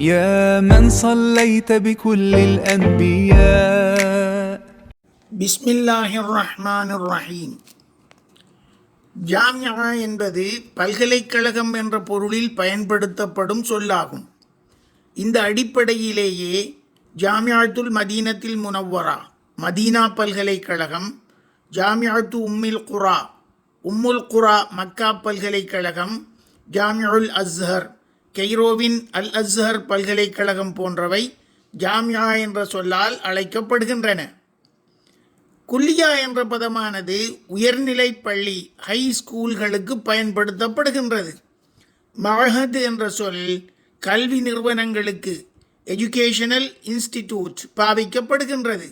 يا من صليت بكل الأنبياء பிஸ்மில்லாஹிர் ரஹ்மானிர் ரஹீம் ஜாமியா என்பது பல்கலைக்கழகம் என்ற பொருளில் பயன்படுத்தப்படும் சொல்லாகும் இந்த அடிப்படையிலேயே ஜாமியாத்துல் மதீனத்தில் முனவ்வரா மதீனா பல்கலைக்கழகம் ஜாமியாத்து உம்மில் குரா உம்முல் குரா மக்கா பல்கலைக்கழகம் ஜாமியுல் அஸ்ஹர் கெய்ரோவின் அல் அஸ்ஹர் பல்கலைக்கழகம் போன்றவை ஜாமியா என்ற சொல்லால் அழைக்கப்படுகின்றன. குல்லியா என்ற பதமானது உயர்நிலை பள்ளி ஹை ஸ்கூல்களுக்கு பயன்படுத்தப்படுகின்றது. மகது என்ற சொல் கல்வி நிறுவனங்களுக்கு எஜுகேஷனல் இன்ஸ்டிடியூட் பாவிக்கப்படுகின்றது.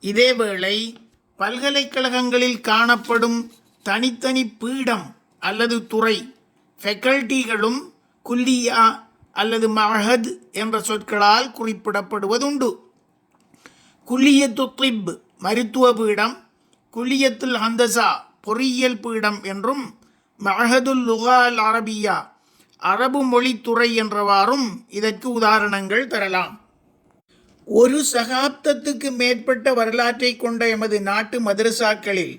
இதேவேளை பல்கலைக்கழகங்களில் காணப்படும் தனித்தனி பீடம் அல்லது துறை ஃபெக்கல்ட்டிகளும் குல்லியா அல்லது மஹத் என்ற சொற்களால் குறிப்பிடப்படுவதுண்டு. குல்லியத்து திப் மருத்துவ பீடம் குல்லியத்துல் ஹந்தசா பொறியியல் பீடம் என்றும் மஹதுல் லுகா அல் அரபியா அரபு மொழித்துறை என்றவாறும் இதற்கு உதாரணங்கள் தரலாம். ஒரு சகாப்தத்துக்கு மேற்பட்ட வரலாற்றை கொண்ட எமது நாட்டு மதரசாக்களில்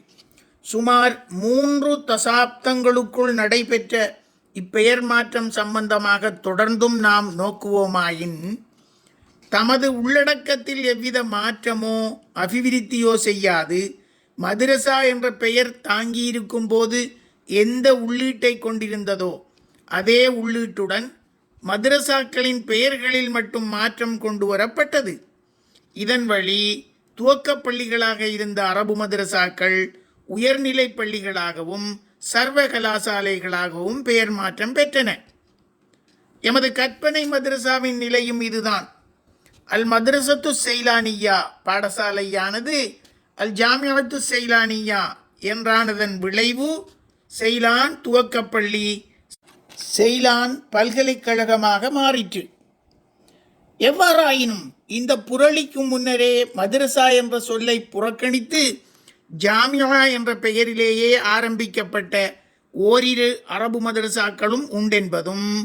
சுமார் மூன்று தசாப்தங்களுக்குள் நடைபெற்ற இப்பெயர் மாற்றம் சம்பந்தமாக தொடர்ந்தும் நாம் நோக்குவோமாயின் தமது உள்ளடக்கத்தில் எவ்வித மாற்றமோ அபிவிருத்தியோ செய்யாது. மதுரசா என்ற பெயர் தாங்கியிருக்கும் போது எந்த உள்ளீட்டை கொண்டிருந்ததோ அதே உள்ளீட்டுடன் மதுரசாக்களின் பெயர்களில் மட்டும் மாற்றம் கொண்டு வரப்பட்டது. இதன் வழி துவக்க பள்ளிகளாக இருந்த அரபு மதரசாக்கள் உயர்நிலை பள்ளிகளாகவும் சர்வ கலாசாலைகளாகவும் பெயர் மாற்றம் பெற்றன. எமது கற்பனை மதரசாவின் நிலையும் இதுதான். அல் மதரசத்து செயலானியா பாடசாலையானது அல் ஜாமியாத்து செயலானியா என்றானதன் விளைவு செயலான் துவக்கப்பள்ளி செயலான் பல்கலைக்கழகமாக மாறிற்று. எவ்வாறாயினும் இந்த புரளிக்கு முன்னரே மதரசா என்ற சொல்லை புறக்கணித்து ஜாமியா என்ற பெயரிலேயே ஆரம்பிக்கப்பட்ட ஓரிரு அரபு மதரசாக்களும் உண்டென்பதும்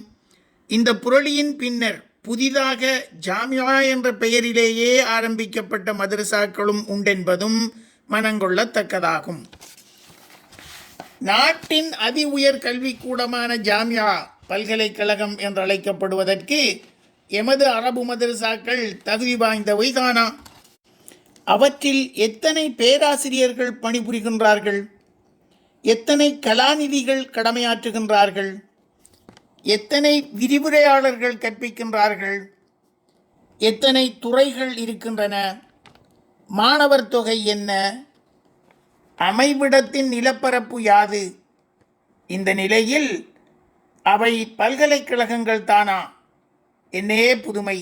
இந்த புரளியின் பின்னர் புதிதாக ஜாமியா என்ற பெயரிலேயே ஆரம்பிக்கப்பட்ட மதரசாக்களும் உண்டென்பதும் மனங்கொள்ளத்தக்கதாகும். நாட்டின் அதி உயர் கல்விக்கூடமான ஜாமியா பல்கலைக்கழகம் என்று அழைக்கப்படுவதற்கு எமது அரபு மதரசாக்கள் தகுதி வாய்ந்தவை தானா? அவற்றில் எத்தனை பேராசிரியர்கள் பணிபுரிகின்றார்கள்? எத்தனை கலாநிதிகள் கடமையாற்றுகின்றார்கள்? எத்தனை விரிவுரையாளர்கள் கற்பிக்கின்றார்கள்? எத்தனை துறைகள் இருக்கின்றன? மாணவர் தொகை என்ன? அமைவிடத்தின் நிலப்பரப்பு யாது? இந்த நிலையில் அவை பல்கலைக்கழகங்கள் தானா? என்னே புதுமை!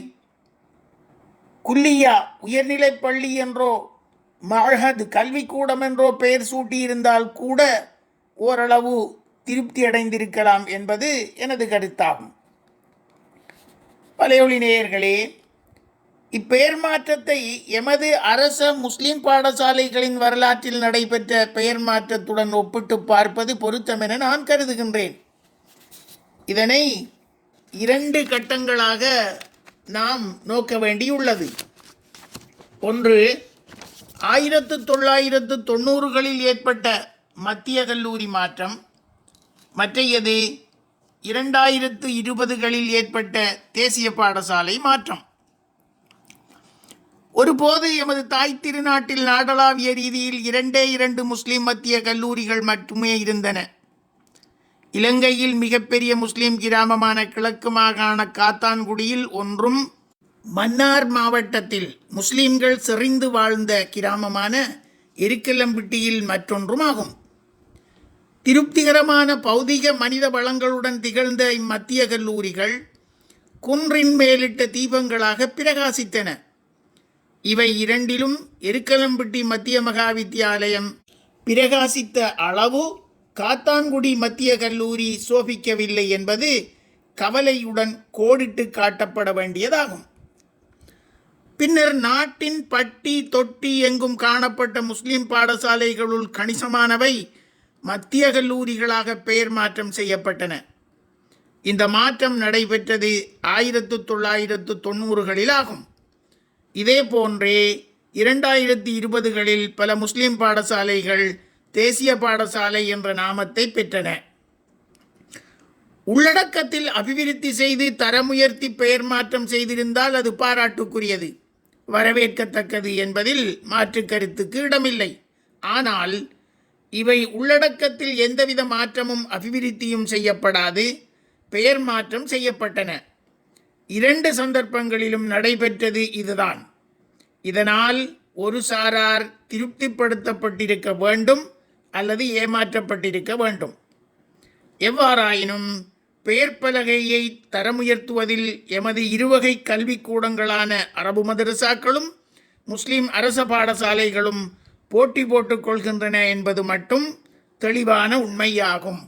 குல்லியா உயர்நிலைப் பள்ளி என்றோ மஹத் கல்விக்கூடம் என்றோ பெயர் சூட்டியிருந்தால் கூட ஓரளவு திருப்தி அடைந்திருக்கலாம் என்பது எனது கருத்தாகும். பழையொளி நேயர்களே இப்பெயர் மாற்றத்தை எமது அரச முஸ்லிம் பாடசாலைகளின் வரலாற்றில் நடைபெற்ற பெயர் மாற்றத்துடன் ஒப்பிட்டு பார்ப்பது பொருத்தமென நான் கருதுகின்றேன். இதனை இரண்டு கட்டங்களாக நாம் நோக்க வேண்டியுள்ளது. ஒன்று ஆயிரத்து தொள்ளாயிரத்து தொண்ணூறுகளில் ஏற்பட்ட மத்திய கல்லூரி மாற்றம். மற்றையது இரண்டாயிரத்து இருபதுகளில் ஏற்பட்ட தேசிய பாடசாலை மாற்றம். ஒருபோது எமது தாய் திருநாட்டில் நாடளாவிய ரீதியில் இரண்டே இரண்டு முஸ்லிம் மத்திய கல்லூரிகள் மட்டுமே இருந்தன. இலங்கையில் மிகப்பெரிய முஸ்லிம் கிராமமான கிழக்கு மாகாண காத்தான்குடியில் ஒன்றும் மன்னார் மாவட்டத்தில் முஸ்லிம்கள் செறிந்து வாழ்ந்த கிராமமான எருக்கலம்பிட்டியில் மற்றொன்றும் ஆகும் திருப்திகரமான பௌதிக மனித வளங்களுடன் திகழ்ந்த இம்மத்திய கல்லூரிகள் குன்றின் மேலிட்ட தீபங்களாக பிரகாசித்தன. இவை இரண்டிலும் எருக்கலம்பிட்டி மத்திய மகா வித்தியாலயம் பிரகாசித்த அளவு காத்தான்குடி மத்திய கல்லூரி சோபிக்கவில்லை என்பது கவலையுடன் கோடிட்டு காட்டப்பட வேண்டியதாகும். பின்னர் நாட்டின் பட்டி தொட்டி எங்கும் காணப்பட்ட முஸ்லிம் பாடசாலைகளுள் கணிசமானவை மத்திய கல்லூரிகளாக பெயர் மாற்றம் செய்யப்பட்டன. இந்த மாற்றம் நடைபெற்றது ஆயிரத்து தொள்ளாயிரத்து தொண்ணூறுகளில் ஆகும். இதே போன்றே இரண்டாயிரத்தி இருபதுகளில் பல முஸ்லிம் பாடசாலைகள் தேசிய பாடசாலை என்ற நாமத்தை பெற்றன. உள்ளடக்கத்தில் அபிவிருத்தி செய்து தரமுயர்த்தி பெயர் மாற்றம் செய்திருந்தால் அது பாராட்டுக்குரியது. வரவேற்கத்தக்கது என்பதில் மாற்று கருத்துக்கு இடமில்லை. ஆனால் இவை உள்ளடக்கத்தில் எந்தவித மாற்றமும் அபிவிருத்தியும் செய்யப்படாது பெயர் மாற்றம் செய்யப்பட்டன. இரண்டு சந்தர்ப்பங்களிலும் நடைபெற்றது இதுதான். இதனால் ஒரு சாரார் திருப்திப்படுத்தப்பட்டிருக்க வேண்டும் அல்லது ஏமாற்றப்பட்டிருக்க வேண்டும். எவ்வாறாயினும் பெயர் பலகையை தரமுயர்த்துவதில் எமது இருவகை கல்விக்கூடங்களான அரபு மதரசாக்களும் முஸ்லிம் அரச பாடசாலைகளும் போட்டி போட்டுக்கொள்கின்றன என்பது மட்டும் தெளிவான உண்மையாகும்.